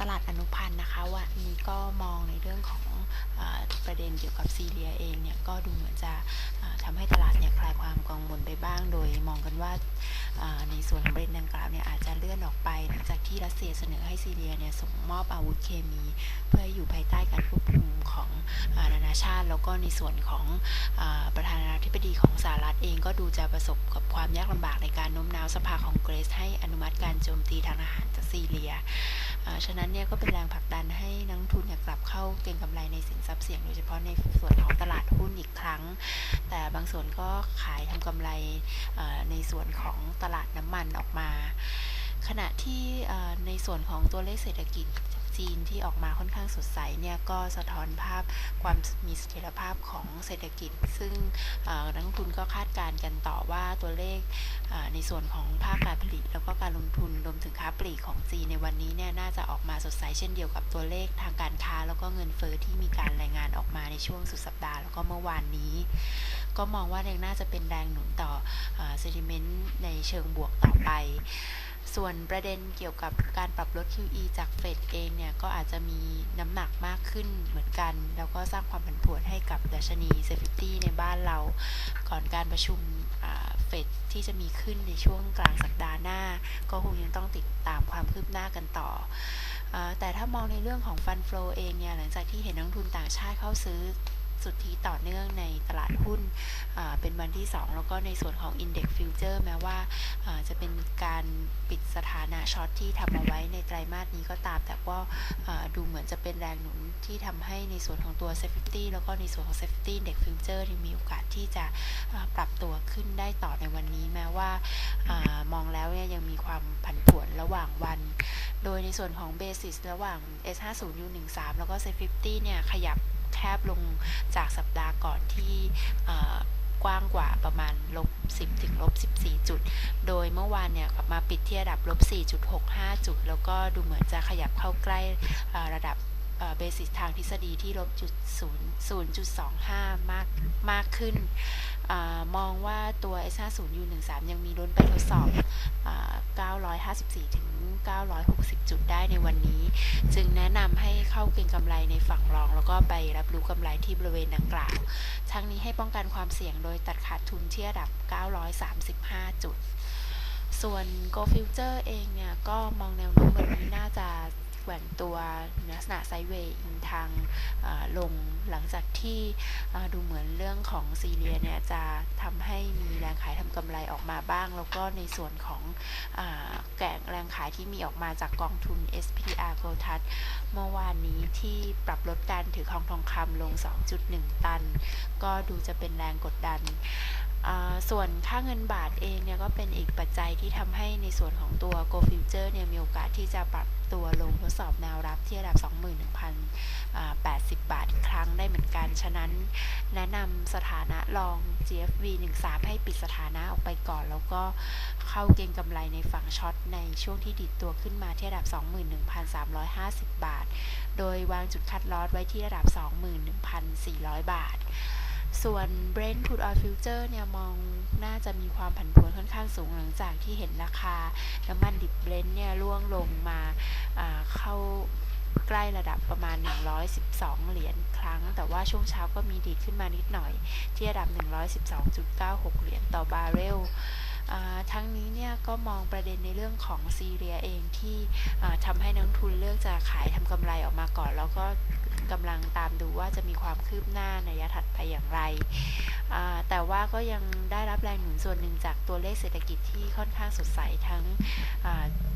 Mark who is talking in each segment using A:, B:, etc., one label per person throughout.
A: ตลาดอนุพันธ์นะคะวันนี้ก็มองในเรื่องของอประเด็นเกี่ยวกับซีเรียเองเนี่ยก็ดูเหมือนจะทำทำให้ตลาดเนี่ยคลายความกังวลไปบ้าง โดยมองกันว่า ในส่วนของประเด็นดังกล่าวเนี่ยอาจจะเลื่อนออกไปหลังจากที่รัสเซียเสนอให้ซีเรียเนี่ยส่งมอบอาวุธเคมี เพื่ออยู่ภายใต้การควบคุมของนานาชาติ แล้วก็ในส่วนของอประธานาธิบดีของสหรัฐเองก็ดูจะประสบกับความยากลำบากในการโน้มน้าวสภาของเกรสให้อนุมัติการโจมตีทางอาหารจากซีเรียฉะนั้นเนี่ยก็เป็นแรงผลักดันให้นัก สินทรัพย์เสี่ยงโดยเฉพาะในส่วนของตลาดหุ้นอีกครั้ง แต่บางส่วนก็ขายทำกำไรในส่วนของตลาดน้ำมันออกมา ขณะที่ในส่วนของตัวเลขเศรษฐกิจ จีนที่ออกมาค่อนข้างสดใสเนี่ยก็สะท้อนภาพความมีเสถียรภาพของเศรษฐกิจ ซึ่งนักลงทุนก็คาดการณ์กันต่อว่าตัวเลขในส่วนของภาคการผลิต แล้วก็การลงทุนรวมถึงค้าปลีกของจีนในวันนี้เนี่ยน่าจะออกมาสดใสเช่นเดียวกับตัวเลขทางการค้า แล้วก็เงินเฟอ้อที่มีการรายงานออกมาในช่วงสุดสัปดาห์ แล้วก็เมื่อวานนี้ ก็มองว่ายังน่าจะเป็นแรงหนุนต่อเซนิมนต์ในเชิงบวกต่อไป ส่วนประเด็นเกี่ยวกับการปรับลด QE จากเฟดเองเนี่ย ก็อาจจะมีน้ำหนักมากขึ้นเหมือนกัน แล้วก็สร้างความผันผวนให้กับดัชนีเซฟิตี้ในบ้านเรา ก่อนการประชุมเฟดที่จะมีขึ้นในช่วงกลางสัปดาห์หน้า ก็คงยังต้องติดตามความคืบหน้ากันต่ออแต่ถ้ามองในเรื่องของฟันฟลอเองเนี่ย หลังจากที่เห็นนักทุนต่างชาติเข้าซื้อ สุทธิต่อเนื่องในตลาดหุ้นเป็นวันที่ 2 แล้วก็ในส่วนของ Index Future แม้ว่าจะเป็นการปิดสถานะช็อตที่ทำเอาไว้ในไตรมาสนี้ก็ตาม แต่ก็อ่าดูเหมือนจะเป็นแรงหนุนที่ทำให้ในส่วนของตัว Safety แล้วก็ในส่วนของ Safety Index Future ที่มีโอกาสที่จะปรับตัวขึ้นได้ต่อในวันนี้แม้ว่ามองแล้วเนี่ยยังมีความผันผวนระหว่างวัน โดยในส่วนของ Basis ระหว่าง S50 U13 แล้วก็ S50 เนี่ยขยับ บลงจากสัปดาห์ก่อนที่กว้างกว่าประมาณลบ 10 ถึงลบ 14 จุด โดยเมื่อวานเนี่ยกลับมาปิดที่ระดับลบ 4.65 จุด แล้วก็ดูเหมือนจะขยับเข้าใกล้ระดับ เบสิสทางทฤษฎีที่ลบจุด0 0.25มากมากขึ้นอมองว่าตัว S50 U13 ยังมีลุ้นไปทดสอบอา954 ถึง 960 จุดได้ในวันนี้ จึงแนะนำให้เข้าเก็งกำไรในฝั่งรอง แล้วก็ไปรับรู้กำไรที่บริเวณดังกล่าว ทั้งนี้ให้ป้องกันความเสี่ยงโดยตัดขาดทุนที่ระดับ 935 จุด ส่วน Go Future เองเนี่ย ก็มองแนวโน้มวันนี้น่าจะ ว่งตัวลักษณะไซเวย์อิงทางลงหลังจากที่ดูเหมือนเรื่องของซีเรียเนี่ยจะทำให้มีแรงขายทำกำไรออกมาบ้าง แล้วก็ในส่วนของอแกงแรงขายที่มีออกมาจากกองทุน SPR g o t a s เมื่อวานนี้ที่ปรับลดการถือครองทองคำลง 2.1 ตัน ก็ดูจะเป็นแรงกดดัน ส่วนค่าเงินบาทเองเนี่ยก็เป็นอีกปัจจัยที่ทำให้ในส่วนของตัว Go Future เนี่ยมีโอกาสที่จะปรับตัวลงทดสอบแนวรับที่ระดับ 21,080 บาทอีกครั้งได้เหมือนกัน ฉะนั้นแนะนำสถานะลอง GFV 13 ให้ปิดสถานะออกไปก่อน แล้วก็เข้าเก็งกำไรในฝั่งช็อตในช่วงที่ดิดตัวขึ้นมาที่ระดับ 21,350 บาท โดยวางจุดคัดลอสไว้ที่ระดับ 21,400 บาท ส่วน Brent Crude Oil Future เนี่ยมองน่าจะมีความผันผวนค่อนข้างสูงหลังจากที่เห็นราคา น้ำมันดิบเบรนท์เนี่ยร่วงลงมาเข้าใกล้ระดับประมาณ 112 เหรียญครั้ง แต่ว่าช่วงเช้าก็มีดีดขึ้นมานิดหน่อย ที่ระดับ 112.96 เหรียญต่อบาร์เรลทั้งนี้เนี่ยก็มองประเด็นในเรื่องของซีเรียเองที่ทำให้นักทุนเลือกจะขายทำกำไรออกมาก่อน แล้วก็ กำลังตามดูว่าจะมีความคืบหน้าในระยะถัดไปอย่างไร แต่ว่าก็ยังได้รับแรงหนุนส่วนหนึ่งจากตัวเลขเศรษฐกิจที่ค่อนข้างสดใสทั้ง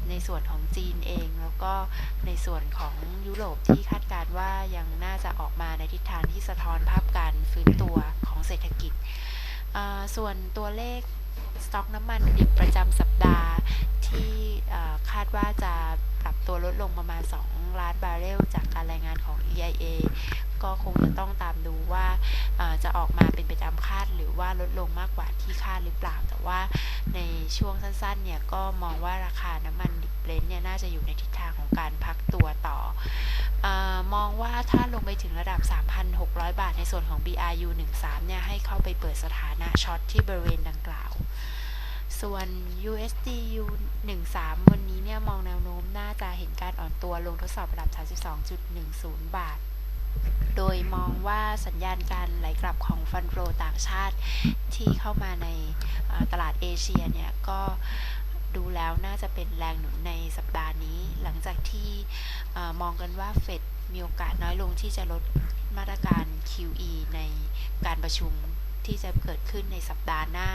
A: ในส่วนของจีนเอง แล้วก็ในส่วนของยุโรปที่คาดการว่ายังน่าจะออกมาในทิศทางที่สะท้อนภาพการฟื้นตัวของเศรษฐกิจ ส่วนตัวเลขสต็อกน้ำมันดิบประจำสัปดาห์ที่คาดว่าจะ ตัวลดลงประมาณ 2 ล้านบาร์เรลจากการรายงานของ EIA ก็คงจะต้องตามดูว่าจะออกมาเป็นไปตามคาดหรือว่าลดลงมากกว่าที่คาดหรือเปล่า แต่ว่าในช่วงสั้นๆเนี่ยก็มองว่าราคาน้ำมันดิบเบรนท์เนี่ยน่าจะอยู่ในทิศทางของการพักตัวต่ออมองว่าถ้าลงไปถึงระดับ 3,600 บาทในส่วนของ BRU 13เนี่ยให้เข้าไปเปิดสถานะช็อตที่บริเวณดังกล่าว ส่วน USDU ตัวลงทดสอบระดับ 32.10 บาท โดยมองว่าสัญญาณการไหลกลับของฟันโฟต่างชาติที่เข้ามาในตลาดเอเชียเนี่ยก็ดูแล้วน่าจะเป็นแรงหนุนในสัปดาห์นี้ หลังจากที่มองกันว่าเฟดมีโอกาสน้อยลงที่จะลดมาตรการ QE ในการประชุมที่จะเกิดขึ้นในสัปดาห์หน้า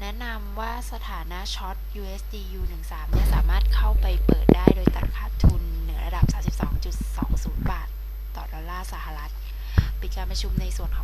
A: แนะนำว่าสถานะช็อต USDU 13 เนี่ยสามารถเข้าไปเชุมในส่วนของ